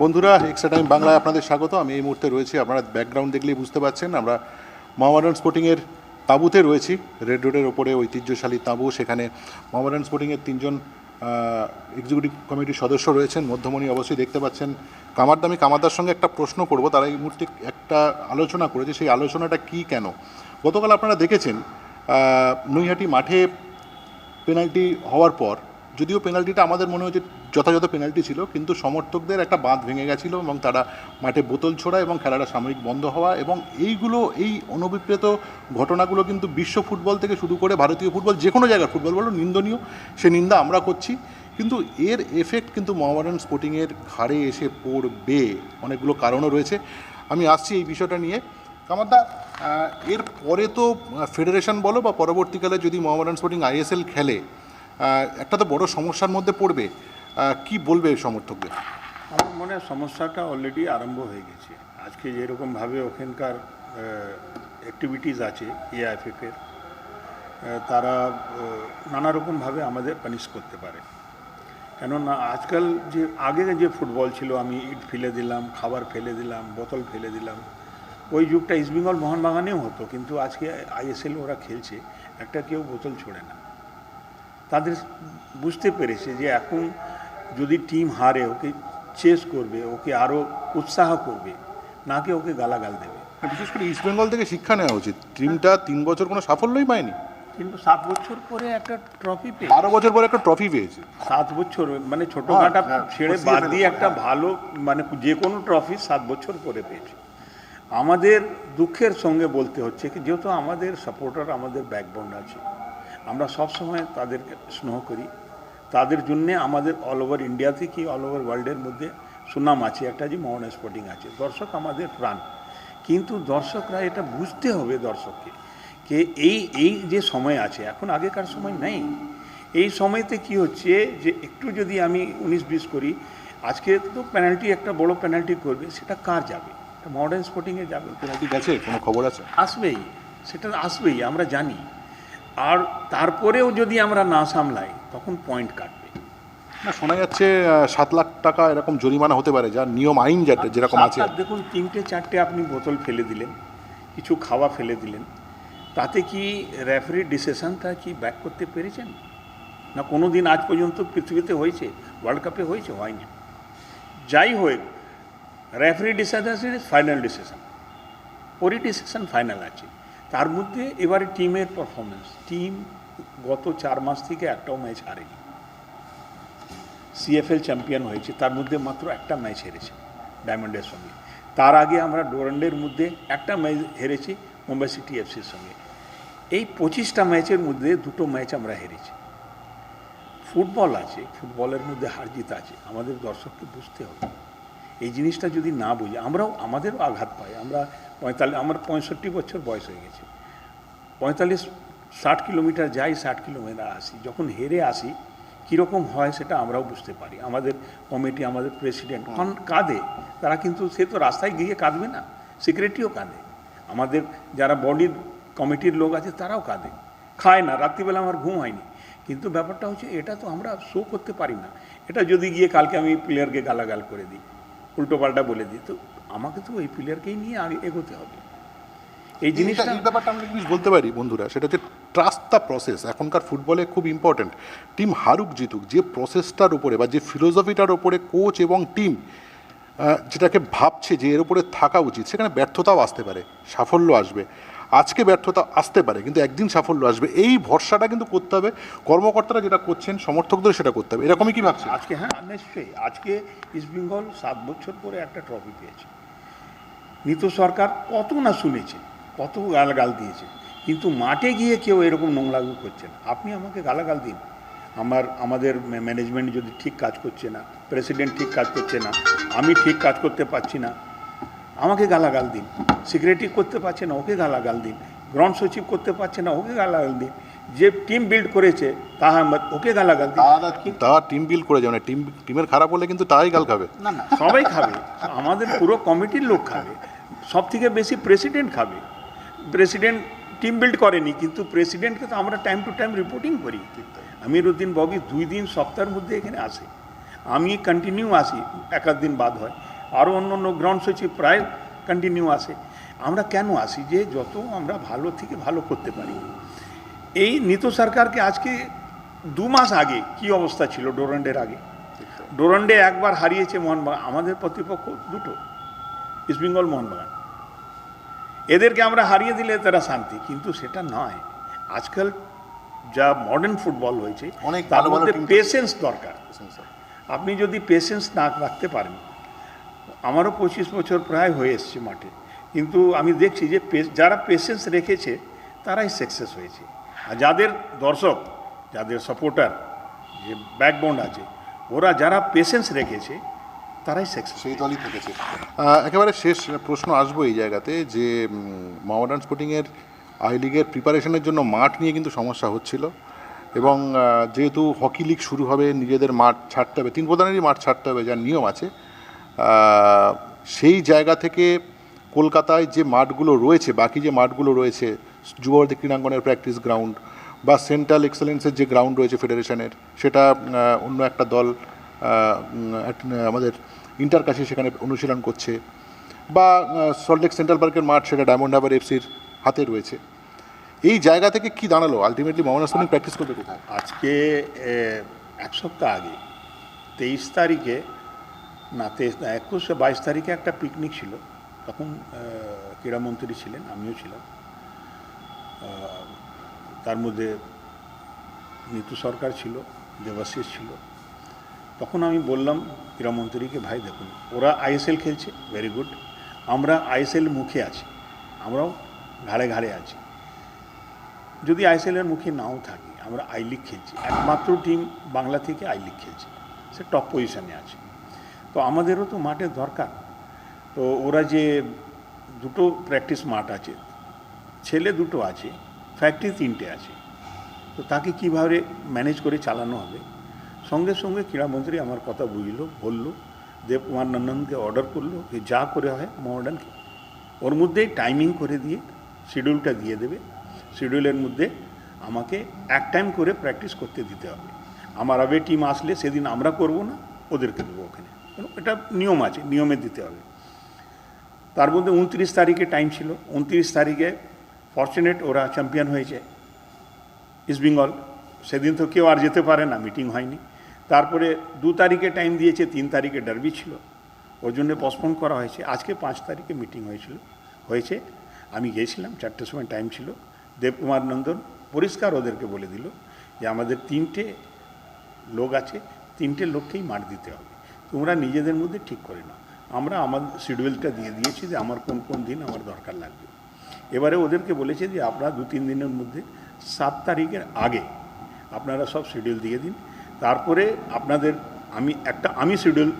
বন্ধুরা extra time বাংলায় আপনাদের স্বাগত। আমি এই মুহূর্তে রয়েছি, আপনারা ব্যাকগ্রাউন্ড দেখলেই বুঝতে পারছেন। আমরা মোহামেডান স্পোর্টিংয়ের তাঁবুতে রয়েছি রেড রোডের ওপরে ঐতিহ্যশালী তাঁবু। সেখানে মোহামেডান স্পোর্টিংয়ের তিনজন এক্সিকিউটিভ কমিটির সদস্য রয়েছেন। মধ্যমণি অবশ্যই দেখতে পাচ্ছেন। কামারদা, আমি কামারদার সঙ্গে একটা প্রশ্ন করব। তারা এই মুহূর্তে একটা আলোচনা করেছে। সেই আলোচনাটা কি কেন? গতকাল আপনারা দেখেছেন নৈহাটি মাঠে পেনাল্টি হওয়ার পর, যদিও পেনাল্টিটা আমাদের মনে হচ্ছে যথাযথ পেনাল্টি ছিল, কিন্তু সমর্থকদের একটা বাঁধ ভেঙে গেছিল এবং তারা মাঠে বোতল ছোড়া এবং খেলাটা সাময়িক বন্ধ হওয়া এবং এইগুলো, এই অনভিপ্রেত ঘটনাগুলো কিন্তু বিশ্ব ফুটবল থেকে শুরু করে ভারতীয় ফুটবল, যে কোনো জায়গার ফুটবল বলো, নিন্দনীয়, সে নিন্দা আমরা করছি। কিন্তু এর এফেক্ট কিন্তু মোহামেডান স্পোর্টিংয়ের ঘাড়ে এসে পড়বে। অনেকগুলো কারণও রয়েছে। আমি আসছি এই বিষয়টা নিয়ে। কামারদা এর পরে তো ফেডারেশন বলো বা পরবর্তীকালে যদি মোহামেডান স্পোর্টিং আইএসএল খেলে একটা তো বড় সমস্যার মধ্যে পড়বে। কি বলবে সমর্থকদের? আমার মনে সমস্যাটা অলরেডি আরম্ভ হয়ে গেছে। আজকে যেরকমভাবে ওখানকার অ্যাক্টিভিটিস আছে এআইএফএফের তারা নানা রকমভাবে আমাদের পানিশ করতে পারে। কেননা আজকাল যে, আগে যে ফুটবল ছিল, আমি ইট ফেলে দিলাম, খাবার ফেলে দিলাম, বোতল ফেলে দিলাম, ওই যুগটা ইস্টবেঙ্গল মোহনবাগানেও হতো, কিন্তু আজকে আইএসএল ওরা খেলছে, একটা কেউ বোতল ছোড়ে না। তাদের বুঝতে পেরেছে যে এখন যদি টিম হারে ওকে চেস করবে ওকে আরও উৎসাহ করবে নাকি ওকে গালাগাল দেবে। বিশেষ করে ইস্টবেঙ্গল থেকে শিক্ষা নেওয়া উচিত। টিমটা তিন বছর কোনো সাফল্যই পায়নি। কিন্তু সাত বছর পরে একটা ট্রফি পেয়ে বারো বছর পরে একটা ট্রফি পেয়েছে। সাত বছর মানে ছোটোখাটা হ্যাঁ, ছেড়ে বাদ দিয়ে একটা ভালো মানে যে কোনো ট্রফি সাত বছর পরে পেয়েছে। আমাদের দুঃখের সঙ্গে বলতে হচ্ছে কি যেহেতু আমাদের সাপোর্টার আমাদের ব্যাকবোন আছে আমরা সবসময় তাদেরকে স্নেহ করি। তাদের জন্যে আমাদের অল ওভার ইন্ডিয়াতে কি অল ওভার ওয়ার্ল্ডের মধ্যে সুনাম আছে। একটা যে মোহন স্পোর্টিং আছে। দর্শক আমাদের প্রাণ। কিন্তু দর্শকরা এটা বুঝতে হবে দর্শককে যে এই এই যে সময় আছে এখন আগেকার সময় নেই। এই সময়তে কি হচ্ছে যে একটু যদি আমি উনিশ বিশ করি আজকে তো পেনাল্টি একটা বড় পেনাল্টি করবে সেটা কার যাবে? মডার্ন স্পোর্টিংয়ে যাবে। পেনাল্টি গেছে? কোনো খবর আছে? আসবেই। সেটা আসবেই আমরা জানি। আর তারপরেও যদি আমরা না সামলাই তখন পয়েন্ট কাটবে। না শোনা যাচ্ছে সাত লাখ টাকা এরকম জরিমানা হতে পারে যার নিয়ম আইন যেটা যেরকম আছে। দেখুন তিনটে চারটে আপনি বোতল ফেলে দিলেন কিছু খাওয়া ফেলে দিলেন তাতে কি রেফারির ডিসিশনটা কি ব্যাক করতে পেরেছেন? না কোনো দিন আজ পর্যন্ত পৃথিবীতে হয়েছে ওয়ার্ল্ড কাপে হয়েছে হয়নি। যাই হোক রেফারি ডিসিশন ফাইনাল ডিসিশন ওরই ডিসিশন ফাইনাল আছে। তার মধ্যে এবারে টিমের পারফরমেন্স টিম গত চার মাস থেকে একটাও ম্যাচ হারেনি। সিএফএল চ্যাম্পিয়ন হয়েছে, তার মধ্যে মাত্র একটা ম্যাচ হেরেছে ডায়মন্ডের সঙ্গে। তার আগে আমরা ডোরান্ডের মধ্যে একটা ম্যাচ হেরেছি মুম্বাই সিটি এফসির সঙ্গে। এই পঁচিশটা ম্যাচের মধ্যে দুটো ম্যাচ আমরা হেরেছি। ফুটবল আছে, ফুটবলের মধ্যে হার জিত আছে। আমাদের দর্শককে বুঝতে হবে। এই জিনিসটা যদি না বুঝি আমরাও আমাদেরও আঘাত পাই। আমরা পঁয়তাল্লিশ আমার পঁয়ষট্টি বছর বয়স হয়ে গেছে। পঁয়তাল্লিশ ষাট কিলোমিটার যাই ষাট কিলোমিটার আসি যখন হেরে আসি কীরকম হয় সেটা আমরাও বুঝতে পারি। আমাদের কমিটি আমাদের প্রেসিডেন্ট কান কাঁদে। তারা কিন্তু সে তো রাস্তায় গিয়ে কাঁদবে না সেক্রেটারিও কাঁদে। আমাদের যারা বডির কমিটির লোক আছে তারাও কাঁদে। খায় না রাত্রিবেলা আমার ঘুম হয়নি। কিন্তু ব্যাপারটা হচ্ছে এটা তো আমরা শো করতে পারি না। এটা যদি গিয়ে কালকে আমি প্লেয়ারকে গালাগাল করে দিই। উল্টোপাল্টা বলে দিই। তো আমাকে তো ওই প্লেয়ারকেই নিয়ে এগোতে হবে। এই জিনিসটা জিনিসটা এই ব্যাপারটা আমরা জিনিস বলতে পারি বন্ধুরা। সেটা হচ্ছে ট্রাস্ট দ্য প্রসেস এখনকার ফুটবলে খুব ইম্পর্ট্যান্ট টিম হারুক জিতুক যে প্রসেসটার উপরে বা যে ফিলোসফিটার উপরে কোচ এবং টিম যেটাকে ভাবছে যে এর উপরে থাকা উচিত সেখানে ব্যর্থতাও আসতে পারে সাফল্য আসবে। আজকে ব্যর্থতা আসতে পারে, কিন্তু একদিন সাফল্য আসবে। এই ভরসাটা কিন্তু করতে হবে, কর্মকর্তারা যেটা করছেন, সমর্থকদের সেটা করতে হবে। এরকমই কি ভাবছে আজকে হ্যাঁ নিশ্চয়ই। আজকে ইস্টবেঙ্গল সাত বছর পরে একটা ট্রফি পেয়েছে। নিতু সরকার কত না শুনেছে, কত গালাগাল দিয়েছে, কিন্তু মাঠে গিয়ে কেউ এরকম নোংরাগু করছে না। আপনি আমাকে গালাগাল দিন। আমার, আমাদের ম্যানেজমেন্ট যদি ঠিক কাজ করছে না প্রেসিডেন্ট ঠিক কাজ করছে না, আমি ঠিক কাজ করতে পারছি না আমাকে গালাগাল দিন। সিকিউরিটি করতে পারছে না ওকে গালাগাল দিন। গ্রাউন্ড সচিব করতে পারছে না ওকে গালাগাল দিন। যে টিম বিল্ড করেছে তাহা ওকে গালাগাল দিন। তা টিম বিল্ড করে যাবে টিম টিমের খারাপ হলে কিন্তু তাই গাল খাবে। না না সবাই খাবে। আমাদের পুরো কমিটির লোক খাবে। সব থেকে বেশি প্রেসিডেন্ট খাবে। প্রেসিডেন্ট টিম বিল্ড করেনি কিন্তু প্রেসিডেন্টকে তো আমরা টাইম টু টাইম রিপোর্টিং করি। আমিরুদ্দিন ববি দুই দিন সপ্তাহের মধ্যে এখানে আসে। আমি কন্টিনিউ আসি এক আধ দিন বাদ হয়। আরও অন্য অন্য গ্রাউন্ডস হচ্ছে প্রায় কন্টিনিউ আসে আমরা কেন আসি? যে যত আমরা ভালো থেকে ভালো করতে পারি। এই নীত সরকারকে আজকে দু মাস আগে কি অবস্থা ছিল ডোরান্ডের আগে? ডোরান্ডে একবার হারিয়েছে মোহনবাগান। আমাদের প্রতিপক্ষ দুটো। ইস্টবেঙ্গল মোহনবাগান। এদেরকে আমরা হারিয়ে দিলে তারা শান্তি কিন্তু সেটা নয়। আজকাল যা মডার্ন ফুটবল হয়েছে অনেক তার মধ্যে পেশেন্স দরকার। আপনি যদি পেশেন্স না রাখতে পারেন আমারও পঁচিশ বছর প্রায় হয়ে এসছে মাঠে। কিন্তু আমি দেখছি যে যারা পেশেন্স রেখেছে তারাই সাকসেস হয়েছে। আর যাদের দর্শক যাদের সাপোর্টার যে ব্যাকবোন্ড আছে ওরা যারা পেশেন্স রেখেছে তারাই সাকসেস সেই দলই থেকেছে। একেবারে শেষ প্রশ্ন আসব এই জায়গাতে যে মোহামেডান স্পোর্টিংয়ের আই লিগের প্রিপারেশনের জন্য মাঠ নিয়ে কিন্তু সমস্যা হচ্ছিল। এবং যেহেতু হকি লিগ শুরু হবে নিজেদের মাঠ ছাড়তে হবে তিন প্রধানেরই মাঠ ছাড়তে হবে যার নিয়ম আছে সেই জায়গা থেকে কলকাতায় যে মাঠগুলো রয়েছে, বাকি যে মাঠগুলো রয়েছে যুবভারতী ক্রীড়াঙ্গনের প্র্যাকটিস গ্রাউন্ড বা সেন্ট্রাল এক্সেলেন্সের যে গ্রাউন্ড রয়েছে ফেডারেশনের সেটা অন্য একটা দল আমাদের ইন্টার কাছে সেখানে অনুশীলন করছে বা সল্টলেক সেন্ট্রাল পার্কের মাঠ সেটা ডায়মন্ড হারবার এফসির হাতে রয়েছে। এই জায়গা থেকে কি দাঁড়াল? আলটিমেটলি মোহাম্মদ স্পোর্টিং প্র্যাকটিস করবে কোথায়? আজকে এক সপ্তাহ আগে, তেইশ তারিখে না তেইশ না একুশ বাইশ তারিখে একটা পিকনিক ছিল। তখন ক্রীড়ামন্ত্রী ছিলেন, আমিও ছিলাম। তার মধ্যে নিতু সরকার ছিল, দেবাশিস ছিল। তখন আমি বললাম ক্রীড়ামন্ত্রীকে, ভাই, দেখুন, ওরা আইএসএল খেলছে ভেরি গুড আমরা আইএসএল মুখে আছি, আমরাও ঘাড়ে ঘাড়ে আছি। যদি আইএসএলের মুখে নাও থাকি, আমরা আই লিগ খেলছি। একমাত্র টিম বাংলা থেকে আই লিগ খেলছে। সে টপ পজিশনে আছে। তো আমাদেরও তো মাঠের দরকার। তো ওরা যে দুটো প্র্যাকটিস মাঠ আছে, ছেলে দুটো আছে ফ্যাক্টরি তিনটে আছে, তো তাকে কীভাবে ম্যানেজ করে চালানো হবে? সঙ্গে সঙ্গে ক্রীড়ামন্ত্রী আমার কথা বুঝলো, বলল, দেবকুমার নন্দনকে অর্ডার করল যে যা করে হয় মডার্নকে ওর মধ্যেই টাইমিং করে দিয়ে শিডিউলটা দিয়ে দেবে। শিডিউলের মধ্যে আমাকে এক টাইম করে প্র্যাকটিস করতে দিতে হবে। আমার আবে টিম আসলে সেদিন আমরা করব না, ওদেরকে দেবো ওখানে। এটা নিয়ম আছে, নিয়মে দিতে হবে। তার মধ্যে উনত্রিশ তারিখে টাইম ছিল। উনত্রিশ তারিখে ফর্চুনেট ওরা চ্যাম্পিয়ন হয়েছে ইস্টবেঙ্গল সেদিন তো কেউ আর যেতে পারে না মিটিং হয়নি। তারপরে দু তারিখে টাইম দিয়েছে, তিন তারিখে ডার্বি ছিল। ওর জন্য পসপন করা হয়েছে। আজকে পাঁচ তারিখে মিটিং হয়েছিল, হয়েছে। আমি গিয়েছিলাম, চারটের সময় টাইম ছিল। দেবকুমার নন্দন পরিষ্কার ওদেরকে বলে দিল যে, আমাদের তিনটে লোক আছে, তিনটে লোককেই মার দিতে হবে। তোমরা নিজেদের মধ্যে ঠিক করে নাও। আমরা আমার শিডিউলটা দিয়ে দিয়েছি যে আমার কোন কোন দিন আমার দরকার লাগবে। এবারে ওদেরকে বলেছে যে আপনারা দু তিন দিনের মধ্যে সাত তারিখের আগে আপনারা সব শিডিউল দিয়ে দিন। তারপরে আপনাদের আমি একটা, আমি শিডিউল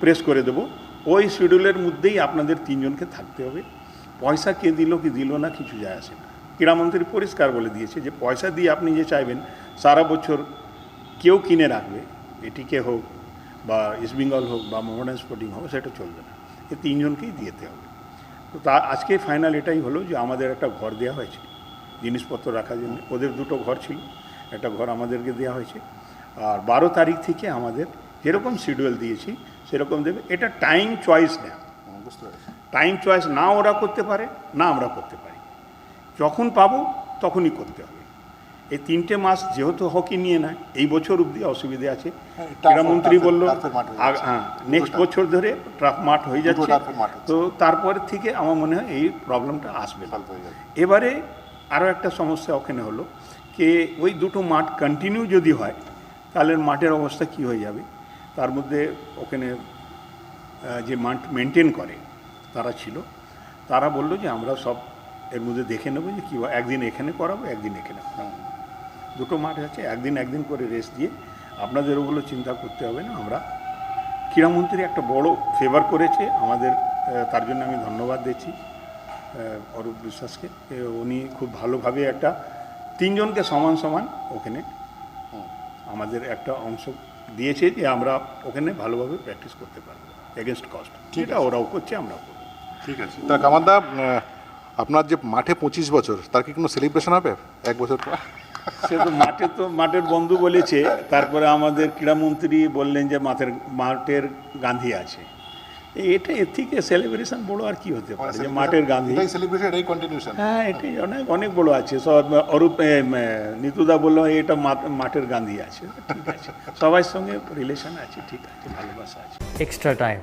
প্রেস করে দেবো। ওই শিডিউলের মধ্যেই আপনাদের তিনজনকে থাকতে হবে। পয়সা কে দিল, কি দিল না, কিছু যায় আসে না। ক্রীড়ামন্ত্রী পরিষ্কার বলে দিয়েছে যে পয়সা দিয়ে আপনি যে চাইবেন, সারা বছর কেউ কিনে রাখবে এটিকে হোক বা ইস্টবেঙ্গল হোক বা মোহামেডান স্পোর্টিং হোক সেটা চলবে না। এই তিনজনকেই দিতে হবে। তো তা আজকে ফাইনাল এটাই হলো যে আমাদের একটা ঘর দেওয়া হয়েছে। জিনিসপত্র রাখার জন্য। ওদের দুটো ঘর ছিল। একটা ঘর আমাদেরকে দেওয়া হয়েছে। আর বারো তারিখ থেকে আমাদের যেরকম শিডিউল দিয়েছি সেরকম দেবে। এটা টাইম চয়েস নেয়। বুঝতে টাইম চয়েস না ওরা করতে পারে না আমরা করতে পারি। যখন পাবো তখনই করতে হবে। এই তিনটে মাস যেহেতু হকি নিয়ে নেয় এই বছর অবধি অসুবিধে আছে। হ্যাঁ, ক্রীড়ামন্ত্রী বলল হয়ে নেক্সট বছর ধরে ট্রাফ মাঠ হয়ে যাচ্ছে। তো তারপর থেকে আমার মনে হয় এই প্রবলেমটা আসবে না। এবারে আরও একটা সমস্যা ওখানে হলো যে ওই দুটো মাঠ কন্টিনিউ যদি হয় তাহলে মাঠের অবস্থা কি হয়ে যাবে? তার মধ্যে ওখানে যে মাঠ মেনটেন করে তারা ছিল তারা বলল যে আমরা সব এর মধ্যে দেখে নেব যে কী একদিন এখানে করাবো একদিন এখানে করাবো। দুটো মাঠ আছে একদিন একদিন করে রেস্ট দিয়ে আপনাদের ওগুলো চিন্তা করতে হবে না। আমরা ক্রীড়ামন্ত্রী একটা বড় ফেভার করেছে আমাদের তার জন্য আমি ধন্যবাদ দিচ্ছি অরূপ বিশ্বাসকে। উনি খুব ভালোভাবে একটা তিনজনকে সমান সমান ওখানে আমাদের একটা অংশ দিয়েছে যে আমরা ওখানে ভালোভাবে প্র্যাকটিস করতে পারব এগেনস্ট কস্ট যেটা ওরাও করছে আমরাও করব। ঠিক আছে। তা কামানদা আপনার যে মাঠে পঁচিশ বছর তার কি কোনো সেলিব্রেশন হবে? এক বছর পর? সে তো মাঠে তো মাঠের বন্ধু বলেছে তারপরে আমাদের ক্রীড়ামন্ত্রী বললেন যে মাঠের মাঠের গান্ধী আছে। এটা এর থেকে সেলিব্রেশন বড় আর কি হতে পারে যে মাঠের গান্ধী। এটাই সেলিব্রেশন এটাই কন্টিনিউশন হ্যাঁ এটাই অনেক অনেক বড় আছে। সব অরূপ নিতুদা বলল এটা মা- মাঠের গান্ধী আছে। ঠিক আছে। সবার সঙ্গে রিলেশন আছে ঠিক আছে ভালোবাসা আছে। Extra time.